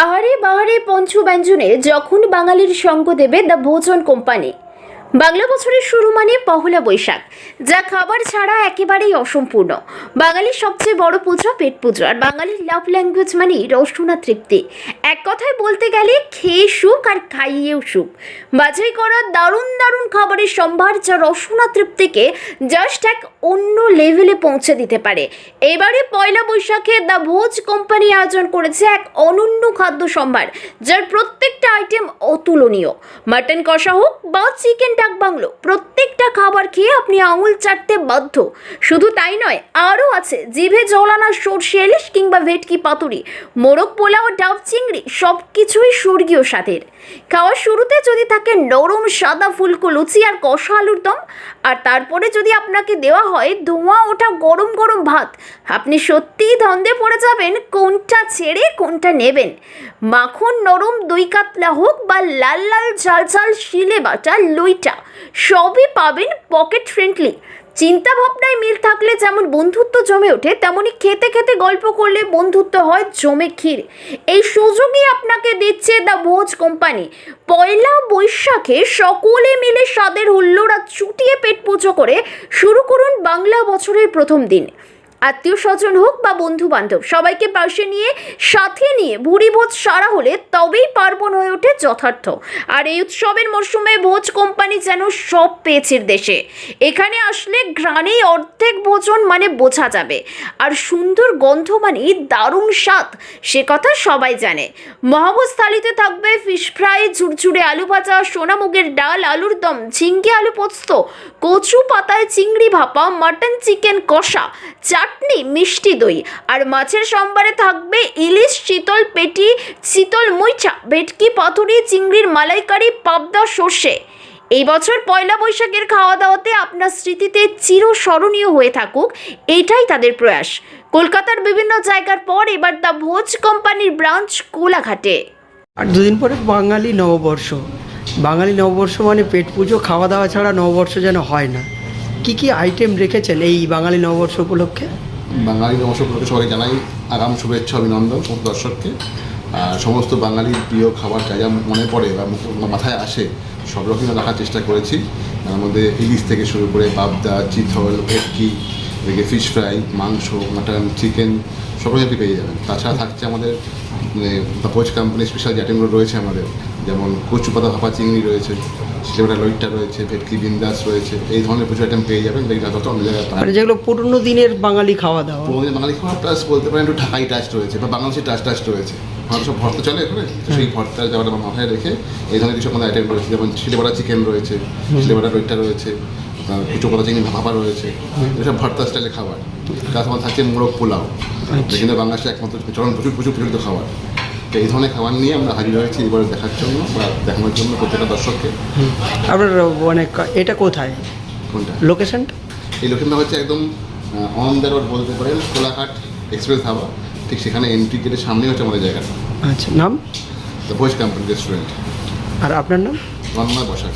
আহারে বাহারে পঞ্চু ব্যঞ্জনে যখন বাঙালির সঙ্গ দেবে দ্য ভোজন কোম্পানি। বাংলা বছরের শুরু মানে পহলা বৈশাখ, যা খাবার ছাড়া একেবারেই অসম্পূর্ণ। বাঙালির সবচেয়ে বড় পূজা পেট পুজো, আর বাঙালির লাভ ল্যাঙ্গুয়েজ মানে রসনা তৃপ্তি। কথায় বলতে গেলে খেয়ে সুখ আর খাইয়েও সুখ। বাছাই করা দারুণ দারুণ খাবারের সম্ভার যা রসনা তৃপ্তিকে জাস্ট এক অন্য লেভেলে পৌঁছে দিতে পারে। এবারে পয়লা বৈশাখে দ্য ভোজ কোম্পানি আয়োজন করেছে এক অনন্য খাদ্য সম্ভার, যার প্রত্যেকটা আইটেম অতুলনীয়। মাটন কষা হোক বা চিকেন ডাক বাংলো, প্রত্যেকটা খাবার খেয়ে আপনি আঙুল চাটতে বাধ্য। শুধু তাই নয়, আরও আছে জিভে জলানা সর্ষে ইলিশ কিংবা ভেটকি পাতুরি, মোরগ পোলাও, ডাব চিংড়ি সব কিছুই স্বর্গীয় স্বাদের। খাওয়ার শুরুতে যদি থাকে নরম, সাদা ফুলকো লুচি আর কষা আলুর দম, আর তারপরে যদি আপনাকে দেওয়া হয় ধোঁয়া ওঠা গরম গরম ভাত, আপনি সত্যিই ধন্দে পড়ে যাবেন কোনটা ছেড়ে কোনটা নেবেন। মাখন নরম দই কাতলা হোক বা লাল লাল ঝাল ঝাল শিলে বাটা লইটা, সবই পাবেন পকেট ফ্রেন্ডলি। চিন্তা ভাবনায় মিল থাকলে যেমন বন্ধুত্ব জমে ওঠে, তেমনি খেতে খেতে গল্প করলে বন্ধুত্ব হয় জমে ক্ষীর। এই সুযোগই আপনাকে দিচ্ছে দ্য ভোজ কোম্পানি পয়লা বৈশাখে সকলে মিলে স্বাদের হুল্লোড়া চুটিয়ে পেট পুজো করে শুরু করুন বাংলা বছরের প্রথম দিন। আত্মীয় স্বজন হোক বা বন্ধু বান্ধব, সবাইকে পাশে নিয়ে, সাথে নিয়ে ভুরি ভোজ সারা হলে তবেই পার্বণ হয়ে ওঠে যথার্থ। আর এই উৎসবের মরশুমে ভোজ কোম্পানি যেন সব পেয়েছে দেশে। এখানে আসলে গ্রানেই অর্ধেক ভোজন মানে বোঝা যাবে। আর সুন্দর গন্ধ মানে দারুণ স্বাদ, সে কথা সবাই জানে। মহাভোজ থালিতে থাকবে ফিশ ফ্রাই ঝুরঝুরে আলু ভাজা সোনামুগের ডাল, আলুর দম, ঝিঙ্গে আলু পোস্ত, কচু পাতায় চিংড়ি ভাপা মাটন চিকেন কষা চাটনি, মিষ্টি দই। আর মাছের সম্বারে থাকবে ইলিশ, শীতল পেটি শীতল মুইচা ভেটকি, পাথুরি, চিংড়ির মালাইকারি, পাবদা সর্ষে। এই বছর পয়লা বৈশাখের খাওয়া দাওয়াতে আপনার স্মৃতিতে চিরস্মরণীয় হয়ে থাকুক এটাই তাদের প্রয়াস। কলকাতার বিভিন্ন জায়গার পর এবার দ্য ভোজ কোম্পানির ব্রাঞ্চ কোলাঘাটে। আর দুদিন পরে বাঙালি নববর্ষ। বাঙালি নববর্ষ মানে পেট পুজো খাওয়া দাওয়া ছাড়া নববর্ষ যেন হয় না। কি কি আইটেম রেখেছেন এই বাঙালি নববর্ষ উপলক্ষে? বাঙালি উপলক্ষে সবাইকে জানাই আগাম শুভেচ্ছা, অভিনন্দন সমস্ত দর্শককে। আর সমস্ত বাঙালির প্রিয় খাবার যা যা মনে পড়ে বা মাথায় আসে, সব রকমই রাখার চেষ্টা করেছি। তার মধ্যে ইলিশ থেকে শুরু করে পাবদা চিথল ভেটকি, এদিকে ফিশ ফ্রাই মাংস মাটন চিকেন সব আপনি পেয়ে যাবেন। তাছাড়া থাকছে আমাদের মানে পোচ কোম্পানির স্পেশাল আইটেমগুলো রয়েছে আমাদের। যেমন কচু পাতা ভাপা চিংড়ি রয়েছে সিলেবাটা লইট্টা রয়েছে ভেটকি বিন্দাস রয়েছে এই ধরনের প্রচুর আইটেম পেয়ে যাবেন। যেগুলো হয়তো অন্য জায়গায়। মানে যেগুলো পুরনো দিনের বাঙালি খাওয়া দাওয়া। পুরোনো বাঙালি খাবার টাচ বলতে পারেন একটু ঢাকাই টাচ রয়েছে বা বাংলাদেশের টাচ টাচ রয়েছে। ভারত সব ভর্তা চলে এখানে? তো সেই ভর্তা যাওয়াটা আমার মাথায় রেখে এই ধরনের কিছু আমাদের আইটেম রয়েছে যেমন শিলেবাড়া চিকেন রয়েছে শিলেবাড়া রইটা রয়েছে কুচো কলা চিংড়ি ভাপা রয়েছে। এসব ভর্তা স্টাইলের খাবার। তার থাকছে মোরগ পোলাও। যেটা কিন্তু বাংলাদেশের একমাত্র চরম প্রচুর প্রচুর প্রচলিত খাবার। তো এই ধরনের খাবার নিয়ে আমরা হাজির হয়েছি এবারে দেখার জন্য বা দেখানোর জন্য প্রত্যেকটা দর্শককে। আপনার মানে এটা কোথায়? কোনটা? লোকেশনটা এই লোকেশনটা হচ্ছে একদম অন দ্য রোড বলতে পারেন কোলাঘাট এক্সপ্রেস ধাবা ঠিক সেখানে এন্ট্রি গেটের সামনেই হচ্ছে আমাদের জায়গাটা। আচ্ছা নাম? দ্য ভোজ কোম্পানি রেস্টুরেন্ট আর আপনার নাম? তন্ময় বসাক।